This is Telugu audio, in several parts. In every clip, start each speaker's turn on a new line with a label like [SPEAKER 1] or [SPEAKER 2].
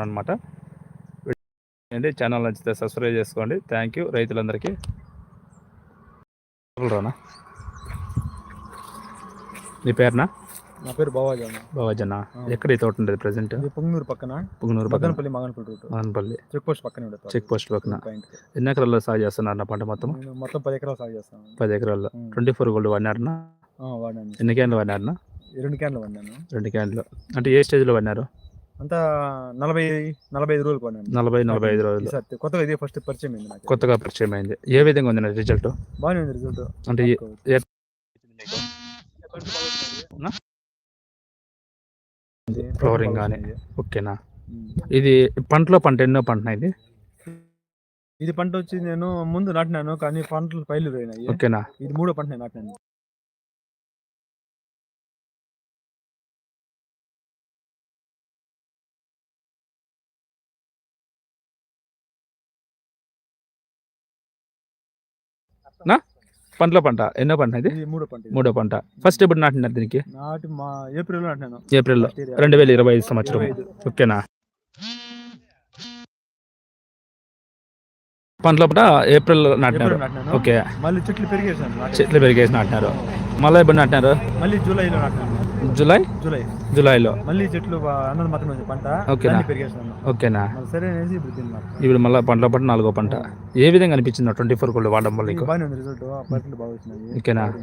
[SPEAKER 1] అనమాట అండి ఛానల్ నచ్చితే సబ్స్క్రైబ్ చేసుకోండి. థ్యాంక్ యూ రైతులందరికీ. రానా? నీ పేరునా?
[SPEAKER 2] నా పేరు బావాజీ అన్న
[SPEAKER 1] ఎక్కడ ఈ తోట ఉండేది ప్రజెంట్?
[SPEAKER 2] ఇది పొంగనూరు పక్కన.
[SPEAKER 1] పుంగనూరు
[SPEAKER 2] మదనపల్లి మగనపల్లి రూట్.
[SPEAKER 1] మదనపల్లి.
[SPEAKER 2] చెక్ పోస్ట్ పక్కనే ఉండదు
[SPEAKER 1] చెక్ పోస్ట్ పక్కన. ఎన్ని ఎకరాల్లో సాగు చేస్తున్నారు నా పంట మొత్తం?
[SPEAKER 2] మొత్తం పది ఎకరాలు సాగు చేస్తాను.
[SPEAKER 1] పది ఎకరాల్లో. ట్వంటీ ఫోర్ గోల్డ్ వాడినారనా
[SPEAKER 2] వాడాను
[SPEAKER 1] ఎన్ని క్యాన్లు వాడినారనా
[SPEAKER 2] రెండు క్యాన్లు వాడినాను.
[SPEAKER 1] రెండు క్యాన్లు. అంటే ఏ స్టేజ్లో వాడినారు?
[SPEAKER 2] అంతా నలభై నలభై ఐదు రోజులు వాడినాను
[SPEAKER 1] నలభై నలభై ఐదు రోజులు.
[SPEAKER 2] ఈసారి కొత్తగా ఇదే ఫస్ట్ పరిచయం అయింది నాకు.
[SPEAKER 1] కొత్తగా పరిచయం అయింది. ఏ విధంగా ఉంది నా రిజల్ట్
[SPEAKER 2] బాగానే ఉంది రిజల్ట్
[SPEAKER 1] అంటే ఏ- Flowering గానీ. ఓకేనా? ఇది పంటలో పంట ఎన్నో పంటనా ఇది?
[SPEAKER 2] ఇది పంట వచ్చి నేను ముందు నాటినాను కానీ పంటలు పైలు పోయినాయి.
[SPEAKER 1] ఓకేనా?
[SPEAKER 2] ఇది మూడో పంట నేను నాటినాను.
[SPEAKER 1] పంటలో పంట. ఎన్నో పంట ఇది?
[SPEAKER 2] మూడో పంట.
[SPEAKER 1] మూడో పంట. ఫస్ట్ ఎప్పుడు నాటినారు దీనికి?
[SPEAKER 2] నాటి మా ఏప్రిల్ నాటినాను. year.
[SPEAKER 1] రెండు వేల ఇరవై ఐదు సంవత్సరం. ఓకేనా? పంటలో పంట ఏప్రిల్ నాటినారు.
[SPEAKER 2] April
[SPEAKER 1] okay.
[SPEAKER 2] మళ్ళీ చెట్లు పెరిగేసాను.
[SPEAKER 1] చెట్లు పెరిగేసి నాటినారు. మళ్ళీ ఎప్పుడు నాటినారు?
[SPEAKER 2] మళ్ళీ జూలైలో నాటినాను.
[SPEAKER 1] జూలై?
[SPEAKER 2] జూలై.
[SPEAKER 1] జూలైలో.
[SPEAKER 2] మళ్ళీ చెట్లు అన్నది మాత్రం పంట
[SPEAKER 1] ఓకేనా? ఓకేనా?
[SPEAKER 2] సరే అనేసి ఇప్పుడు
[SPEAKER 1] మళ్ళీ పంటలో పంట నాలుగో పంట. ఏ విధంగా అనిపించింది ట్వంటీ ఫోర్ కోళ్ళు వాడడం వల్ల
[SPEAKER 2] రిజల్ట్ పంటలు బాగా వచ్చినాయి.
[SPEAKER 1] ఓకేనా?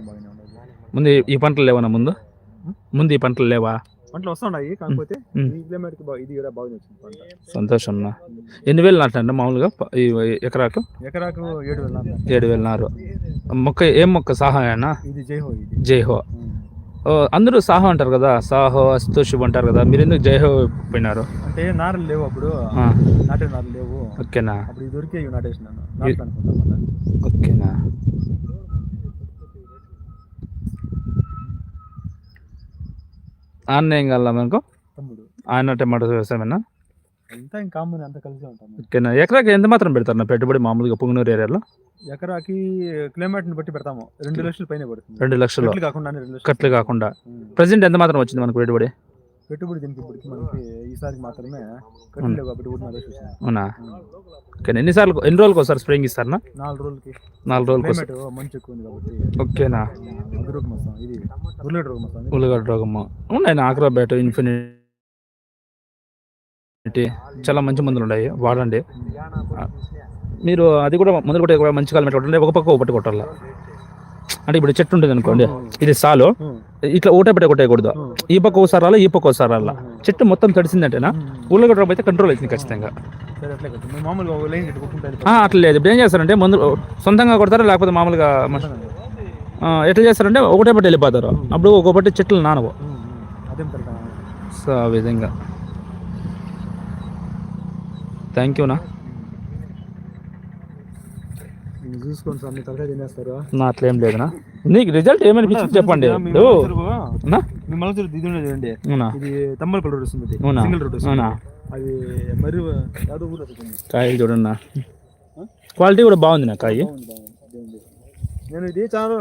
[SPEAKER 1] ముందు ఈ- పంటలు లేవనా ముందు? ముందు ఈ పంటలు లేవా?
[SPEAKER 2] పంటలు వస్తున్నాయి కాకపోతే. ఈ ఇది కూడా బాగా వచ్చింది పంట.
[SPEAKER 1] సంతోషం అన్న. ఎన్ని వేలు నాటినారు మామూలుగా? ఎకరాకు?
[SPEAKER 2] ఎకరాకు ఏడు వేల.
[SPEAKER 1] ఏడు వేలు నారు. మొక్క ఏం మొక్క? సాహాయనా?
[SPEAKER 2] ఇది జైహో ఇది.
[SPEAKER 1] జైహో. అందరూ సాహో అంటారు కదా సాహో అస్తోషుబ్ అంటారు కదా మీరు ఎందుకు జైహో పోయినారు?
[SPEAKER 2] అంటే నారలు లేవు అప్పుడు. నాటే నారలు లేవు.
[SPEAKER 1] ఓకేనా?
[SPEAKER 2] అప్పుడు ఇది దొరికే ఇవి నాటేసినాను.
[SPEAKER 1] ఓకేనా? ఆయన ఏం కావాలా మనకు
[SPEAKER 2] తమ్ముడు.
[SPEAKER 1] ఆయన టమాటో వ్యవసాయమేనా?
[SPEAKER 2] అంతా ఇంకా కామన్ అంతా కలిసి
[SPEAKER 1] ఓకేనా? ఎకరాకి ఎంత మాత్రం పెడతారు నా పెట్టుబడి మామూలుగా పుంగనూరు ఏరియాలో?
[SPEAKER 2] ఎకరాకి క్లైమేట్ని బట్టి పెడతాము. రెండు లక్షల పైన పడుతుంది.
[SPEAKER 1] రెండు లక్షలు.
[SPEAKER 2] కట్లు కాకుండా రెండు లక్షలు
[SPEAKER 1] కట్లు కాకుండా. ప్రజెంట్ ఎంత మాత్రం వచ్చింది మనకు పెట్టుబడి?
[SPEAKER 2] పెట్టుబడి దీనికి ఇప్పటికి మనకి ఈసారికి మాత్రమే కాబట్టి కూడా నాలుగు.
[SPEAKER 1] అవునా. ఓకే ఎన్నిసార్లు ఎన్ని రోజులకు ఒకసారి స్ప్రేయింగ్ ఇస్తారనా
[SPEAKER 2] నాలుగు రోజులకి.
[SPEAKER 1] నాలుగు రోజులకు
[SPEAKER 2] మంచు ఎక్కువ ఉంది కాబట్టి.
[SPEAKER 1] ఓకేనా?
[SPEAKER 2] ఇది ఉర్లేడు రోగం
[SPEAKER 1] ఉల్లగడ్డ ఉన్నాయి ఆక్రోబేట్ ఇన్ఫినిటీ చాలా మంచి మందులు ఉన్నాయి వాడండి. మీరు అది కూడా మందులు కొట్టే కూడా మంచి కాలం కొట్టండి ఒక పక్క ఒకటి కొట్టాల అంటే ఇప్పుడు చెట్టు ఉంటుంది అనుకోండి ఇది సాలు ఇట్లా ఒకటే పెట్టే కొట్టేయకూడదు. ఈ పక్క ఒకసారి రాలా ఈ పక్క ఒకసారి రాలా. చెట్టు మొత్తం తడిసిందంటేనా ఉల్లగడ్డ రోగం అయితే కంట్రోల్ అవుతుంది ఖచ్చితంగా.
[SPEAKER 2] అట్లే
[SPEAKER 1] లేదు. ఇప్పుడు ఏం చేస్తారంటే మందు సొంతంగా కొడతారా లేకపోతే మామూలుగా ఎట్లా చేస్తారంటే ఒకటే పట్టి వెళ్ళిపోతారు. అప్పుడు ఒక పట్టి చెట్లు నానవు. సో ఆ విధంగా. థ్యాంక్ యూనా
[SPEAKER 2] మీరు చూసుకోండి సార్ మీ తలకాయ తినేస్తారు
[SPEAKER 1] నా అట్లేం లేదునా. నీకు రిజల్ట్ ఏమనిపించింది చెప్పండి.
[SPEAKER 2] మీ
[SPEAKER 1] ఇప్పుడు
[SPEAKER 2] మలసరుగు-
[SPEAKER 1] అవునా?
[SPEAKER 2] మీ మలసరు ఇది చూడండి. ఇది తమ్మలపల్లి రోడ్ వస్తుంది. సింగిల్ రోడ్ వస్తుంది. అది మరి యాదో ఊరు
[SPEAKER 1] కాయలు చూడన్నా. క్వాలిటీ కూడా బాగుంది నా కాయ.
[SPEAKER 2] నేను ఇది చాలా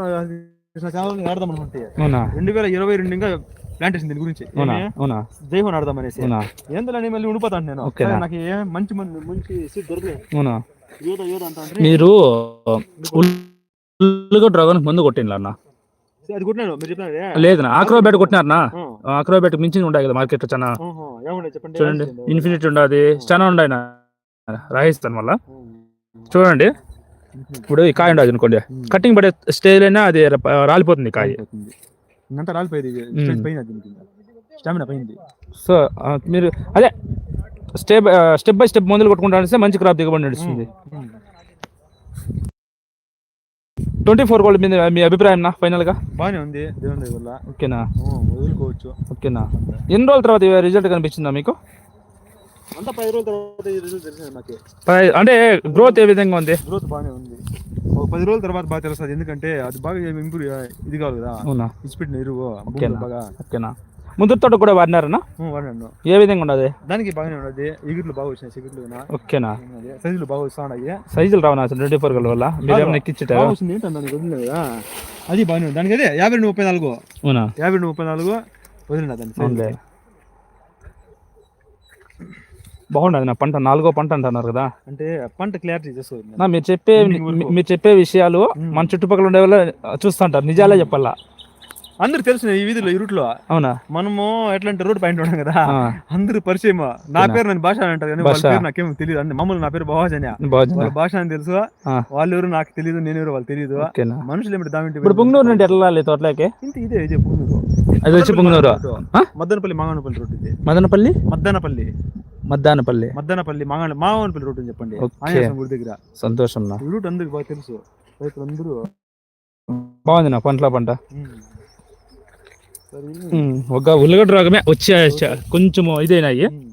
[SPEAKER 2] చాలా ఆడదాం అనుకుంటే రెండు వేల ఇరవై రెండు ఇంకా ప్లాంటేషన్ దీని గురించి. జైహోన్ ఆడదాం అనేసి.
[SPEAKER 1] అవునా?
[SPEAKER 2] ఏందో మళ్ళీ ఉండిపోతాను నేను. నాకు ఏం మంచి మంది మంచి సీట్ దొరకలేదు యోధ యోధ అంత
[SPEAKER 1] మీరు ఉల్లిగడ్డ రోగానికి ముందు కొట్టిండ్లా అన్న?
[SPEAKER 2] అది కొట్టినాను మీరు చెప్పినారే
[SPEAKER 1] లేదన్నా ఆక్రోబేట్ కొట్టినారనా. ఆక్రోబేట్ మించి ఉంటాయి కదా మార్కెట్లో చాలా చూడండి ఇన్ఫినిటీ ఉండదు. చాలా నా. రాయిస్తాను మళ్ళా చూడండి. ఇప్పుడు ఈ కాయ ఉండదు అనుకోండి. కటింగ్ పడే స్టేజ్ అయినా అది రాలిపోతుంది కాయ.
[SPEAKER 2] ఇంకంతా రాలిపోయేది. పైన దీనికి స్టామినా పోయింది.
[SPEAKER 1] సో మీరు అదే స్టెప్ స్టెప్ బై స్టెప్ మందులు కొట్టుకుంటా అంటే మంచి క్రాప్ దిగుబడి నడుస్తుంది. ట్వంటీ ఫోర్ గోల్డ్ మీద మీ అభిప్రాయం నా ఫైనల్గా
[SPEAKER 2] బాగానే ఉంది. దేవుని వల్ల
[SPEAKER 1] ఓకేనా?
[SPEAKER 2] వదులుకోవచ్చు.
[SPEAKER 1] ఓకేనా? ఎన్ని రోజుల తర్వాత రిజల్ట్ కనిపించిందా మీకు?
[SPEAKER 2] అంతా పది రోజుల తర్వాత ఈ రిజల్ట్ తెలిసింది
[SPEAKER 1] అంటే గ్రోత్ ఏ విధంగా ఉంది?
[SPEAKER 2] గ్రోత్ బాగానే ఉంది. ఒక పది రోజుల తర్వాత బాగా తెలుస్తుంది. ఎందుకంటే అది బాగా ఇంప్రూవ్ ఇది కావాలి కదా.
[SPEAKER 1] అవునా?
[SPEAKER 2] ఇచ్చిపెట్టిన ఎరువు
[SPEAKER 1] ఓకేనా.
[SPEAKER 2] బాగా
[SPEAKER 1] ఓకేనా? ముందు తోట కూడా వాడినారనా?
[SPEAKER 2] ఉమ్, వాడాను
[SPEAKER 1] ఏ విధంగా ఉండదు
[SPEAKER 2] దానికి బాగానే ఉన్నది. ఎగురులు బాగా వచ్చినాయి సిగుర్లు
[SPEAKER 1] ఓకేనా?
[SPEAKER 2] సైజులు బాగా వస్తా ఉన్నాయి
[SPEAKER 1] సైజులు రావనా ట్వంటీ ఫోర్ గోల్డ్ వల్ల మీరు ఏమైనా ఎక్కించుంటారా
[SPEAKER 2] బాగా వస్తుంది. దానికి వదిలినా కదా? అది బాగానే ఉంది. దానికి అదే యాభై రెండు ముప్పై నాలుగు.
[SPEAKER 1] అవునా?
[SPEAKER 2] యాభై రెండు ముప్పై నాలుగు వదిలిన దాన్ని
[SPEAKER 1] బాగుండదు నా పంట నాలుగో పంట అంటున్నారు కదా.
[SPEAKER 2] అంటే పంట క్లారిటీ
[SPEAKER 1] నా మీరు చెప్పే మీరు చెప్పే విషయాలు మన చుట్టుపక్కల ఉండే వాళ్ళు చూస్తుంటారు నిజాలే చెప్పాలా?
[SPEAKER 2] అందరు తెలుసు ఈ వీధిలో ఈ రూట్లో.
[SPEAKER 1] అవునా?
[SPEAKER 2] మనము ఎట్లా అంటే రోడ్ పాయింట్ ఉన్నాం కదా అందరూ పరిచయం నా పేరు నేను భాష అని అంటారు కానీ వాళ్ళ. పేరు నాకేం తెలియదు అంటే మమ్మల్ని నా పేరు
[SPEAKER 1] బాగుంది
[SPEAKER 2] వాళ్ళ భాష అని తెలుసు. వాళ్ళు ఎవరు నాకు తెలియదు నేను ఎవరు వాళ్ళు తెలియదు మనుషులు ఏమిటి దామింటి
[SPEAKER 1] ఇప్పుడు పుంగనూరు నుండి ఎట్లా రాలి తోటలోకి?
[SPEAKER 2] ఇంత ఇదే ఇదే పుంగనూరు.
[SPEAKER 1] అది వచ్చి పుంగనూరు. ఆ?
[SPEAKER 2] మద్దనపల్లి మాగనపల్లి రోడ్ ఇది.
[SPEAKER 1] మదనపల్లి?
[SPEAKER 2] మద్దనపల్లి
[SPEAKER 1] మద్దానపల్లి.
[SPEAKER 2] మద్దనపల్లి మాగన మాగనపల్లి రోడ్ అని చెప్పండి.
[SPEAKER 1] ఓకే.
[SPEAKER 2] ఆంజనేయ గుడి దగ్గర.
[SPEAKER 1] సంతోషం నా.
[SPEAKER 2] ఈ రూట్ అందరికి బాగా తెలుసు. రైతులందరూ
[SPEAKER 1] బాగుంది నా పంటల పంట.
[SPEAKER 2] ఉమ్. సరే.
[SPEAKER 1] ఉమ్, ఒక ఉల్లగడ్డ రోగమే వచ్చే కొంచెము ఇదైనాయి.
[SPEAKER 2] ఉమ్.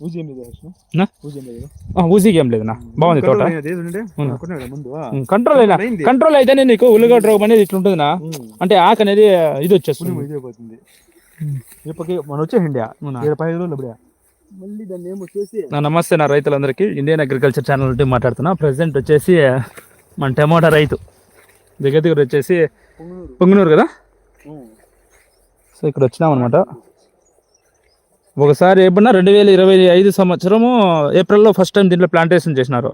[SPEAKER 2] ఊజీ ఏం లేదు?
[SPEAKER 1] నా?
[SPEAKER 2] ఊజీ ఏం లేదు
[SPEAKER 1] ఆ, ఊసికి ఏం లేదు నా బాగుంది తోట.
[SPEAKER 2] కంట్రోల్ ముందు
[SPEAKER 1] అయినా.
[SPEAKER 2] అయింది.
[SPEAKER 1] కంట్రోల్ అయితేనే నీకు ఉల్లగడ్డ రోగం అనేది ఇట్లుంటుంది నా
[SPEAKER 2] ఉమ్.
[SPEAKER 1] అంటే ఆకు అనేది ఇది వచ్చేస్తుంది.
[SPEAKER 2] పులిమ ఇదే పోతుంది. ఇప్పటికి మనం వచ్చేసిండి
[SPEAKER 1] అవునా?
[SPEAKER 2] ఏడు పది రోజులు అప్పుడే.
[SPEAKER 1] నా నమస్తే నా రైతులందరికీ. ఇండియన్ అగ్రికల్చర్ ఛానల్ నుండి మాట్లాడుతున్నా. ప్రజెంట్ వచ్చేసి మన టమాటా రైతు. దగ్గర దగ్గర వచ్చేసి
[SPEAKER 2] పొంగునూరు.
[SPEAKER 1] కదా. సో ఇక్కడ వచ్చినాం అనమాట ఒకసారి ఎప్పుడన్నా రెండు వేల ఇరవై ఐదు సంవత్సరము ఏప్రిల్లో ఫస్ట్ టైం దీంట్లో ప్లాంటేషన్ చేసినారు.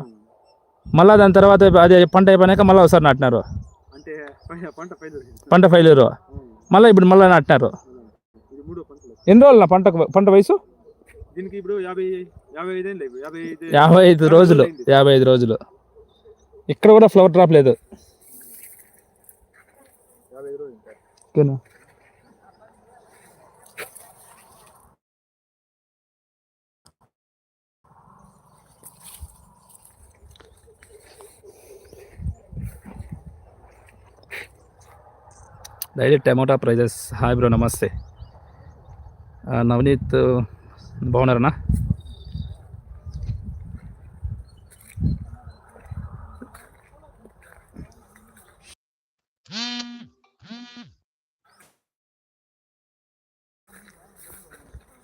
[SPEAKER 1] మళ్ళీ దాని తర్వాత అది పంట అయిపోయాక మళ్ళీ ఒకసారి నాటినారు.
[SPEAKER 2] పంట
[SPEAKER 1] ఫైలూరు మళ్ళీ ఇప్పుడు మళ్ళీ నాటినారు. ఎన్ని రోజులు నా పంట పంట వయసు?
[SPEAKER 2] దీనికి ఇప్పుడు యాభై యాభై ఐదు ఏళ్ళు అయిపోయి. యాభై ఐదు
[SPEAKER 1] యాభై ఐదు రోజులు. యాభై ఐదు రోజులు ఇక్కడ కూడా ఫ్లవర్ డ్రాప్ లేదు. ఓకేనా daily tomato prices hi bro నమస్తే నవనీత్ బాగున్నారనా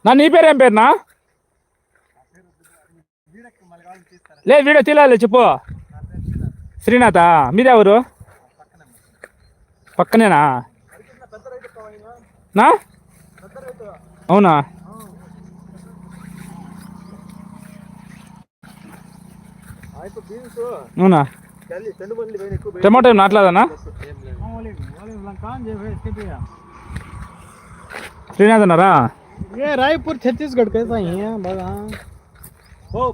[SPEAKER 1] నా నీ పేరు ఏం పేరునా? లేదు వీడియో తీయాలి చెప్పు. శ్రీనాథ మీదెవరు ఎవరు? పక్కనేనా? నా? అవునా
[SPEAKER 2] ఆ, ఇప్పుడు బీన్స్
[SPEAKER 1] అవునా? టమాటో ఏం శ్రీనాథ్ అన్నారా?
[SPEAKER 3] ఏ రాయపూర్ ఛత్తీస్గఢ్ కైసా బాగా.
[SPEAKER 2] ఓ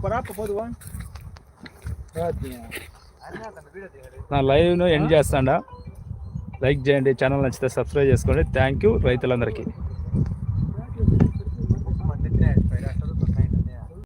[SPEAKER 1] నా లైవ్ను ఎండ్ చేస్తాడా. లైక్ చేయండి ఛానల్ నచ్చితే సబ్స్క్రైబ్ చేసుకోండి. థ్యాంక్ యూ రైతులందరికీ.